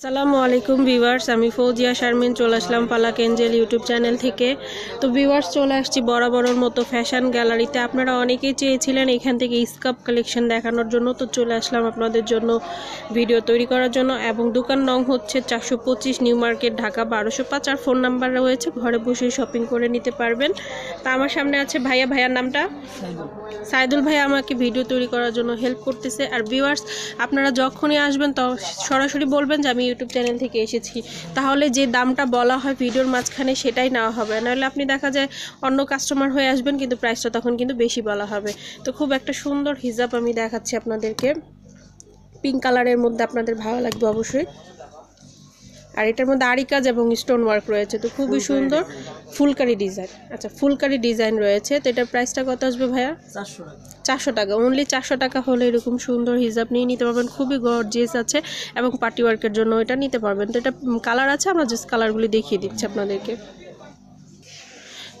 আসসালামু আলাইকুম ভিউয়ার্স, আমি ফৌজিয়া শারমিন, চলে আসলাম পালাক এঞ্জেল ইউটিউব চ্যানেল থেকে। তো ভিউয়ার্স, চলে আসছি বরাবরের মতো ফ্যাশন গ্যালারিতে। আপনারা অনেকেই চেয়েছিলেন এখান থেকে স্কাপ কালেকশন দেখানোর জন্য, তো চলে আসলাম আপনাদের জন্য ভিডিও তৈরি করার জন্য। এবং দোকান নং হচ্ছে চারশো পঁচিশ নিউ মার্কেট, ঢাকা বারোশো পাঁচ। আর ফোন নাম্বার রয়েছে, ঘরে বসে শপিং করে নিতে পারবেন। তা আমার সামনে আছে ভাইয়া, ভাইয়ার নামটা? সাইদুল ভাই আমাকে ভিডিও তৈরি করার জন্য হেল্প করতেছে। আর ভিউয়ার্স, আপনারা যখনই আসবেন, তো সরাসরি বলবেন যে আমি ইউটিউব চ্যানেল থেকে এসেছি। তাহলে যে দামটা বলা হয় ভিডিওর মাঝখানে সেটাই নেওয়া হবে। নাহলে আপনি দেখা যায় অন্য কাস্টমার হয়ে আসবেন, কিন্তু প্রাইসটা তখন কিন্তু বেশি বলা হবে। তো খুব একটা সুন্দর হিজাব আমি দেখাচ্ছি আপনাদেরকে। পিঙ্ক কালারের মধ্যে আপনাদের ভালো লাগবে অবশ্যই। আর এটার মধ্যে আড়ি কাজ এবং স্টোন ওয়ার্ক রয়েছে তো খুবই সুন্দর ফুলকারি ডিজাইন আচ্ছা ফুলকারি ডিজাইন রয়েছে তো এটার প্রাইসটা কত আসবে ভাইয়া? চারশো চারশো টাকা অনলি চারশো টাকা হলে এরকম সুন্দর হিজাব নিয়ে নিতে পারবেন খুবই গর্জিয়াস আছে এবং পার্টি ওয়ার্কের জন্য এটা নিতে পারবেন। তো এটা কালার আছে আমরা জাস্ট কালারগুলি দেখিয়ে দিচ্ছি আপনাদেরকে।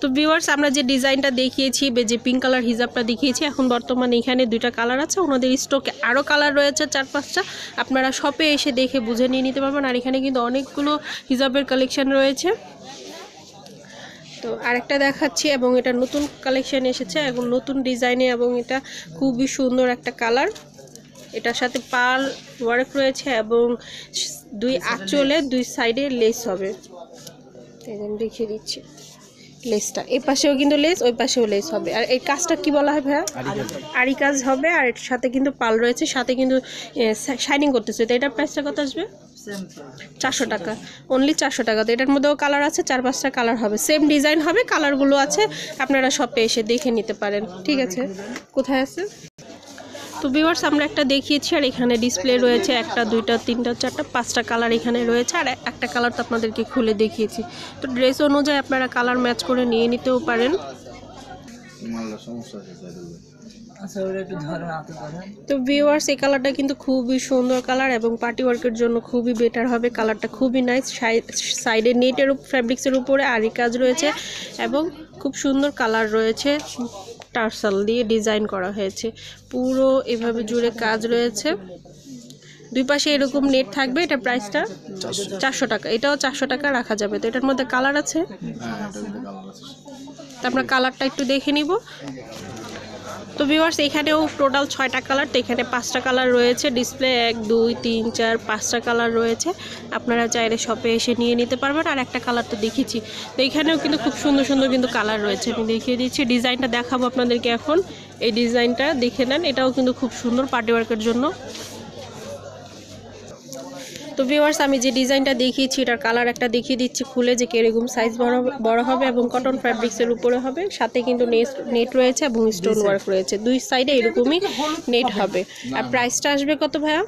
তো ভিউয়ার্স আমরা যে ডিজাইনটা দেখিয়েছি যে পিঙ্ক কালার হিজাবটা দেখিয়েছি, এখন বর্তমানে এখানে দুইটা কালার আছে। ওনাদের স্টকে আরও কালার রয়েছে চার পাঁচটা আপনারা শপে এসে দেখে বুঝে নিয়ে নিতে পারবেন। আর এখানে কিন্তু অনেকগুলো হিজাবের কালেকশন রয়েছে। তো আরেকটা দেখাচ্ছি, এবং এটা নতুন কালেকশন এসেছে, এবং নতুন ডিজাইনে এবং এটা খুবই সুন্দর একটা কালার এটার সাথে পাল ওয়ার্ক রয়েছে, এবং দুই আঁচলে দুই সাইডে লেস হবে। দেখিয়ে দিচ্ছি। লেসটা। এই পাশেও কিন্তু লেস ওই পাশেও লেস হবে। আর এই কাজটা কি বলা হয় ভাইয়া? আরি কাজ। হবে আর এর সাথে কিন্তু পাল রয়েছে সাথে কিন্তু শাইনিং করতেছে। তো এটার প্রাইসটা কত আসবে? চারশো টাকা। অনলি চারশো টাকা। তো এটার মধ্যেও কালার আছে চার পাঁচটা কালার হবে। সেম ডিজাইন হবে কালারগুলো আছে আপনারা শপে এসে দেখে নিতে পারেন। ঠিক আছে? কোথায় আছে? তো ভিউয়ার্স আমরা একটা দেখিয়েছি আর এখানে ডিসপ্লে রয়েছে একটা দুইটা তিনটা চারটা পাঁচটা কালার এখানে রয়েছে আর একটা কালার তো আপনাদেরকে খুলে দেখিয়েছি। তো ড্রেস অনুযায়ী আপনারা কালার ম্যাচ করে নিয়ে নিতেও পারেন। আচ্ছা তো ভিউয়ার্স এই কালারটা কিন্তু খুবই সুন্দর কালার এবং পার্টি ওয়ার্কের জন্য খুবই বেটার হবে। কালারটা খুবই নাইস সাইডে নেটের ফ্যাব্রিক্সের উপরে আরি কাজ রয়েছে এবং খুব সুন্দর কালার রয়েছে। টার্সাল দিয়ে ডিজাইন করা হয়েছে। পুরো এভাবে জুড়ে কাজ রয়েছে। দুই পাশে এরকম নেট থাকবে এটা প্রাইসটা চারশো। টাকা। এটাও চারশো টাকা রাখা যাবে। তো এটার মধ্যে কালার আছে? তারপরে এটা কালার আছে। তো আমরা কালারটা একটু দেখে নিব। তো ভিউয়ার্স এখানেও টোটাল ছয়টা কালার তো এখানে পাঁচটা কালার রয়েছে। ডিসপ্লে এক, দুই, তিন, চার, পাঁচটা কালার রয়েছে। আপনারা চাইলে শপে এসে নিয়ে নিতে পারবেন। আর একটা কালার তো দেখেছি। তো এখানেও কিন্তু খুব সুন্দর সুন্দর কিন্তু কালার রয়েছে। আমি দেখিয়ে দিচ্ছি, ডিজাইনটা দেখাবো আপনাদেরকে এখন। এই ডিজাইনটা দেখে নেন, এটাও কিন্তু খুব সুন্দর পার্টি ওয়ার্কের জন্য। তো ভিউয়ার্স আমি যে ডিজাইনটা দেখিয়েছি এটার কালার একটা দেখিয়ে দিচ্ছি খুলে যে কীরকম সাইজ বড় বড় হবে এবং কটন ফ্যাব্রিক্সের উপরে হবে। সাথে কিন্তু নেট নেট রয়েছে এবং স্টোন ওয়ার্ক রয়েছে। দুই সাইডে এরকমই নেট হবে। আর প্রাইসটা আসবে কত ভাইয়া?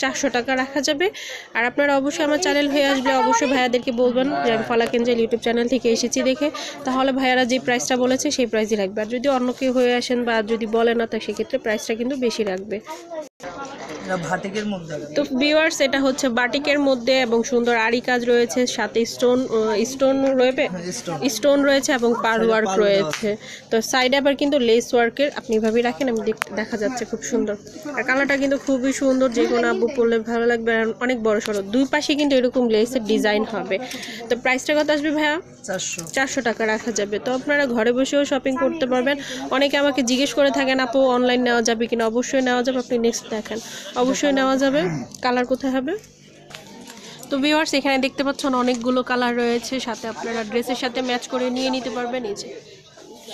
চারশো। টাকা রাখা যাবে। আর আপনারা অবশ্যই আমার চ্যানেল হয়ে আসবে অবশ্যই ভাইয়াদেরকে বলবেন যে আমি ফালাক এঞ্জেল ইউটিউব চ্যানেল থেকে এসেছি দেখে। তাহলে ভাইয়ারা যে প্রাইসটা বলেছে সেই প্রাইসই রাখবে। আর যদি অন্য কেউ হয়ে আসেন বা যদি বলে না তা সেক্ষেত্রে প্রাইসটা কিন্তু বেশি রাখবে। মধ্যে তো ভিউয়ার্স এটা হচ্ছে বাটিকের মধ্যে এবং সুন্দর আরি কাজ রয়েছে সাথে স্টোন স্টোন রয়েছে স্টোন রয়েছে এবং পার ওয়ার্ক রয়েছে। তো সাইডে আবার কিন্তু লেস ওয়ার্কের আপনি ভাবে রাখেন আমি দেখ- দেখা যাচ্ছে খুব সুন্দর। আর কালারটা কিন্তু খুবই সুন্দর যে কোনো আব্বু পরলে ভালো লাগবে আর অনেক বড় সড়ো। দুই পাশে কিন্তু এরকম লেসের ডিজাইন হবে। তো প্রাইসটা কত আসবে ভাইয়া? চারশো। চারশো টাকা রাখা যাবে। তো আপনারা ঘরে বসেও শপিং করতে পারবেন। অনেকে আমাকে জিজ্ঞেস করে থাকেন আপু অনলাইন নেওয়া যাবে কিনা? অবশ্যই নেওয়া যাবে আপনি নেক্সট দেখেন। অবশ্যই নেওয়া যাবে। কালার কোথায় হবে? তো ভিউয়ার্স এখানে দেখতে পাচ্ছেন অনেকগুলো কালার রয়েছে। সাথে আপনারা ড্রেসের সাথে ম্যাচ করে নিয়ে নিতে পারবেন। এই যে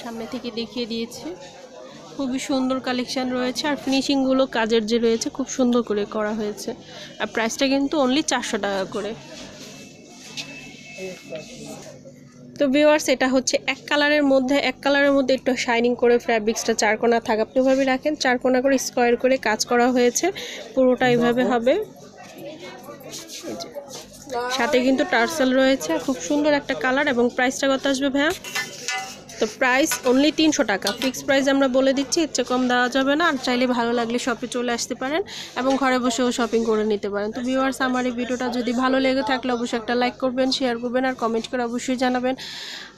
সামনে থেকে দেখিয়ে দিয়েছি। খুবই সুন্দর কালেকশন রয়েছে। আর ফিনিশিংগুলো কাজের যে রয়েছে খুব সুন্দর করে করা হয়েছে। আর প্রাইসটা কিন্তু অনলি চারশো টাকা করে। তো ভিউয়ার্স এটা হচ্ছে এক কালারের মধ্যে এক কালারের মধ্যে একটু শাইনিং করে ফ্যাব্রিক্সটা চারকোনা থাক। আপনি ওভাবে রাখেন চারকোনা করে স্কোয়ার করে কাজ করা হয়েছে পুরোটা এভাবে হবে। সাথে কিন্তু টার্সেল রয়েছে খুব সুন্দর একটা কালার এবং প্রাইসটা কত আসবে ভাইয়া? তো প্রাইস অনলি তিনশো টাকা। ফিক্সড প্রাইস আমরা বলে দিচ্ছি, এর কম দেওয়া যাবে না। আর চাইলে ভালো লাগলে শপে চলে আসতে পারেন এবং ঘরে বসেও শপিং করে নিতে পারেন। তো ভিউয়ার্স আমার এই ভিডিওটা যদি ভালো লেগে থাকলে অবশ্যই একটা লাইক করবেন শেয়ার করবেন আর কমেন্ট করে অবশ্যই জানাবেন।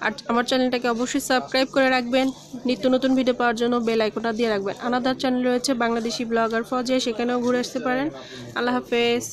আর আমার চ্যানেলটাকে অবশ্যই সাবস্ক্রাইব করে রাখবেন। নিত্য নতুন ভিডিও পাওয়ার জন্য বেল আইকনটা দিয়ে রাখবেন। আনাদার চ্যানেল রয়েছে বাংলাদেশি ব্লগার ফজে সেখানেও ঘুরে আসতে পারেন। আল্লাহ হাফেজ।